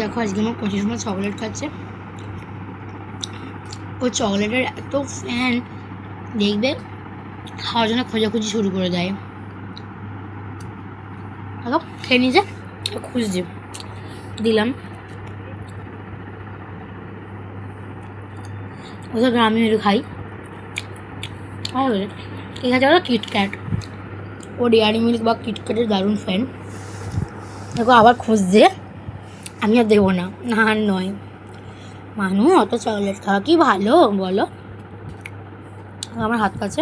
দেখো, আজকে আমার পঁচিশ সময় চকলেট খাচ্ছে। ও চকলেটের এত ফ্যান দেখবে, খাওয়ার জন্য খোঁজাখুঁজি শুরু করে দেয়। দেখো, খেয়ে যা, খুঁজছে। দিলাম। ওদের গ্রামে একটু খাই। ঠিক আছে ওরা কিটক্যাট ও ডেয়ারি মিল্ক বা কিটক্যাটের দারুণ ফ্যান দেখো, আবার খুঁজছে। আমি আর দেবো না। না, আর নয়। মানু, অত চকলেট খাওয়া কি ভালো, বলো। আমার হাত কাছে,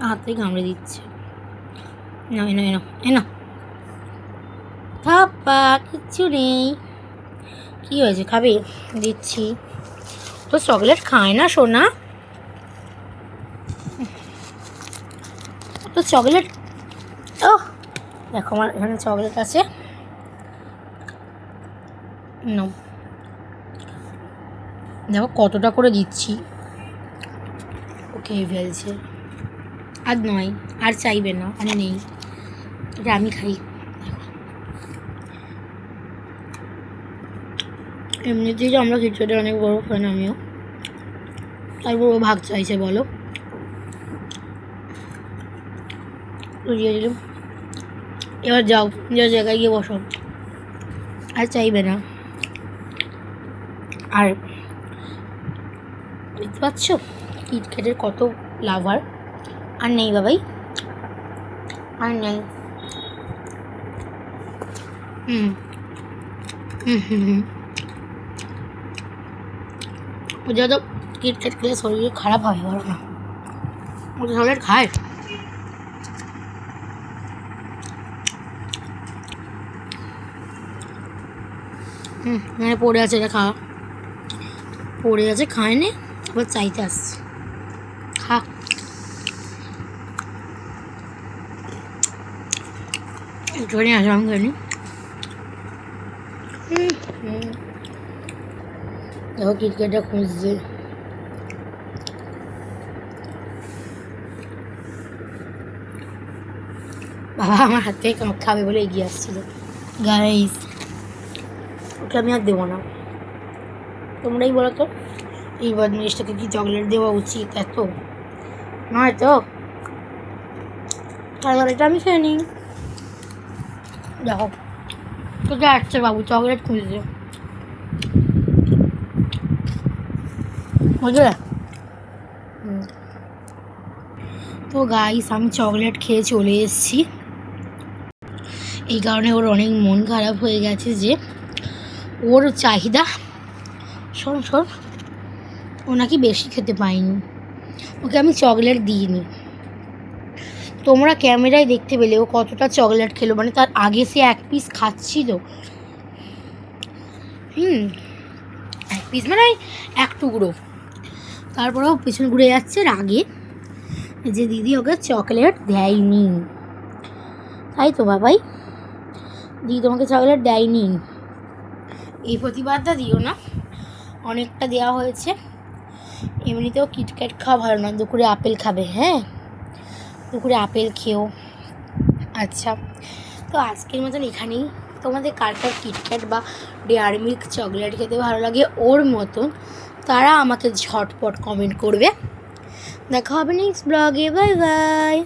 হাত কামড়ে দিচ্ছে। না এনো এনো এনো। থাপ্পা কিচ্ছু নেই। কী হয়েছে? খাবে? দিচ্ছি। তো চকলেট খায় না, সোনা? তো চকলেট ও দেখো আমার এখানে চকলেট আছে। দেখো কতটা করে দিচ্ছি। ও খেয়ে ফেলছে। আর নয়, আর চাইবে না, আর নেই। এটা আমি খাই। এমনিতেই যে আমরা খিচুড়ির অনেক বড় ফ্যান আমিও। তারপর ও ভাগ চাইছে, বলো। এবার যাও নিজের জায়গায় গিয়ে বসো। আর চাইবে না। আর বুঝতে পারছ কিটক্যাটের কত লাভার আর নেই বাবাই। আর নেই। হুম। হুম হুম হুম। ও যত কিটক্যাট খেলে শরীর খারাপ হবে বলো না। ও তো খায়। হুম, এখানে পড়ে আছে এটা খাওয়া পড়ে আছে, খায় নে, আবার চাইতে আসছে। খা। একটুখানি আসলাম খানি দেখো ক্রিকেটটা খুঁজছে। বাবা, আমার হাত থেকে খাবে বলে এগিয়ে আসছিল। গাইস ওকে আমি আর দেবো না। তোমরাই বলো তো, এই বদমাইশটাকে কি চকলেট দেওয়া উচিত এত? নয় তো? তাহলে এটা আমি খেয়ে নিই। দেখো কোথায় আসছে বাবু, চকলেট খুঁজছে। বুঝলে। তো গাইস আমি চকলেট খেয়ে চলে এসেছি। এই কারণে ওর অনেক মন খারাপ হয়ে গেছে যে ওর চাহিদা শোন শোন। ও নাকি বেশি খেতে পায়নি। ওকে আমি চকলেট দিইনি। তোমরা ক্যামেরায় দেখতে পেলে ও কতটা চকলেট খেলো। মানে তার আগে সে এক পিস খাচ্ছিল। হুম, এক পিস মানে এক টুকরো। তারপরেও পেছন ঘুরে যাচ্ছে রাগে যে দিদি ওকে চকলেট দেয়নি। তাই তো বাবাই। দিদি তোমাকে চকলেট দেয়নি। এই প্রতিবাদটা দিও না। অনেকটা দেওয়া হয়েছে। এমনিতেও কিটক্যাট খাওয়া ভালো না দুপুরে আপেল খাবে হ্যাঁ? দুপুরে আপেল খেও। আচ্ছা তো আজকের মতন এখানেই। তোমাদের কার কার কিটক্যাট বা ডেয়ারি মিল্ক চকলেট খেতে ভালো লাগে ওর মতন, তারা আমাকে ঝটপট কমেন্ট করবে। দেখা হবে নেক্সট ব্লগে বাই বাই